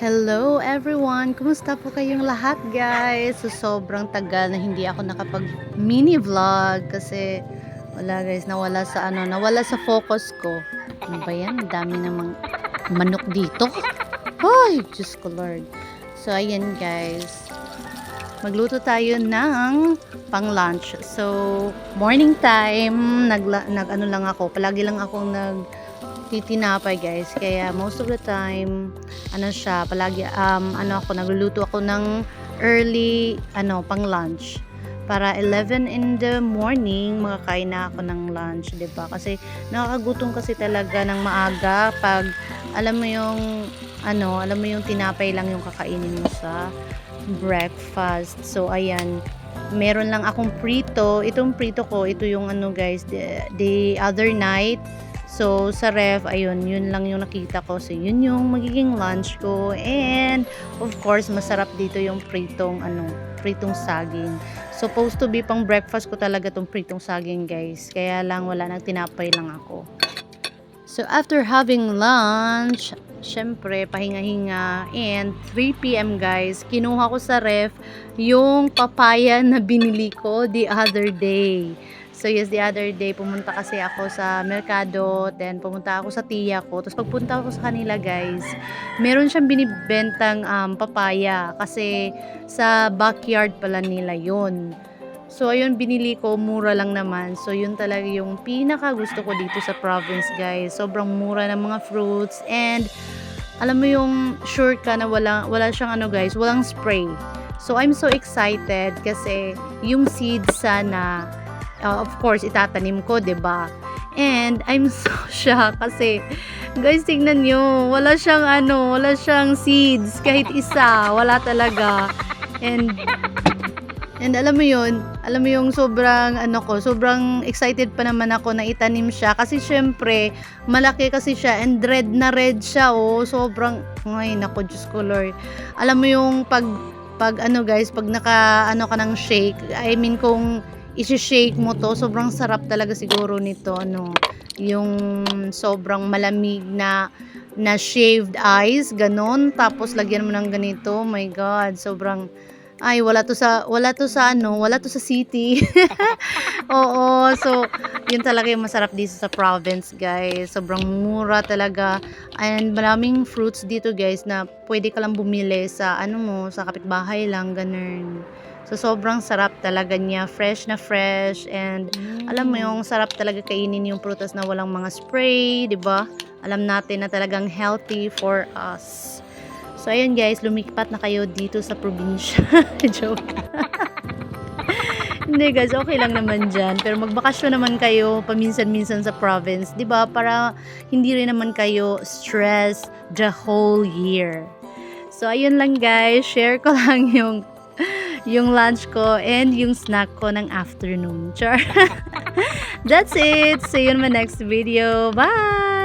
Hello everyone! Kumusta po kayong lahat guys? So, sobrang tagal na hindi ako nakapag mini vlog kasi wala guys, nawala sa ano, nawala sa focus ko. Ano ba yan? Dami namang manok dito. Hoy! Diyos ko Lord. So ayan guys, Magluto tayo ng pang lunch. So, morning time, nag, nag ano lang ako, palagi lang akong nag titinapay guys. Kaya most of the time, ano siya, palagi, um, ano ako, nagluluto ako ng early, ano, pang lunch. Para 11 in the morning, makakain na ako ng lunch, 'di ba Kasi nakakagutom kasi talaga ng maaga pag, alam mo yung, ano, alam mo yung tinapay lang yung kakainin mo sa breakfast. So, ayan, meron lang akong prito. Itong prito ko, ito yung ano guys, the, the other night, So, sa ref, ayun, yun lang yung nakita ko. So, yun yung magiging lunch ko. And, of course, masarap dito yung pritong, ano, pritong saging. Supposed to be pang breakfast ko talaga tong pritong saging, guys. Kaya lang, wala nang tinapay lang ako. So, after having lunch, syempre, pahinga-hinga. And, 3pm, guys, kinuha ko sa ref yung papaya na binili ko the other day. So yes, the other day, pumunta kasi ako sa merkado, then pumunta ako sa tiya ko. Tapos pagpunta ako sa kanila guys, meron siyang binibentang um, papaya kasi sa backyard pala nila yon. So ayun, binili ko, mura lang naman. So yun talaga yung pinaka gusto ko dito sa province guys. Sobrang mura ng mga fruits and alam mo yung sure ka na wala, wala siyang ano guys, walang spray. So I'm so excited kasi yung seeds sana uh, of course, itatanim ko, ba? And I'm so shocked kasi guys, tingnan nyo, wala siyang ano, wala siyang seeds kahit isa, wala talaga. And And alam mo yun, alam mo yung sobrang ano ko, sobrang excited pa naman ako na itanim siya. Kasi syempre malaki kasi siya and red na red siya oh, sobrang ay nako Diyos ko Lord. Alam mo yung pag pag ano guys, pag naka ano ka ng shake, I mean kung i-shake mo to, sobrang sarap talaga siguro nito, ano, yung sobrang malamig na na shaved ice, ganon, tapos lagyan mo ng ganito, oh my god, sobrang ay wala to sa wala to sa ano wala to sa city oo so yun talaga yung masarap dito sa province guys sobrang mura talaga and maraming fruits dito guys na pwede ka lang bumili sa ano mo sa kapitbahay lang ganun So, sobrang sarap talaga niya. Fresh na fresh. And, alam mo yung sarap talaga kainin yung prutas na walang mga spray, di ba? Alam natin na talagang healthy for us. So, ayun guys, lumipat na kayo dito sa probinsya. Joke. Hindi guys, okay lang naman dyan. Pero magbakasyon naman kayo paminsan-minsan sa province, di ba? Para hindi rin naman kayo stress the whole year. So, ayun lang guys. Share ko lang yung yung lunch ko and yung snack ko ng afternoon. Char. That's it. See you in my next video. Bye!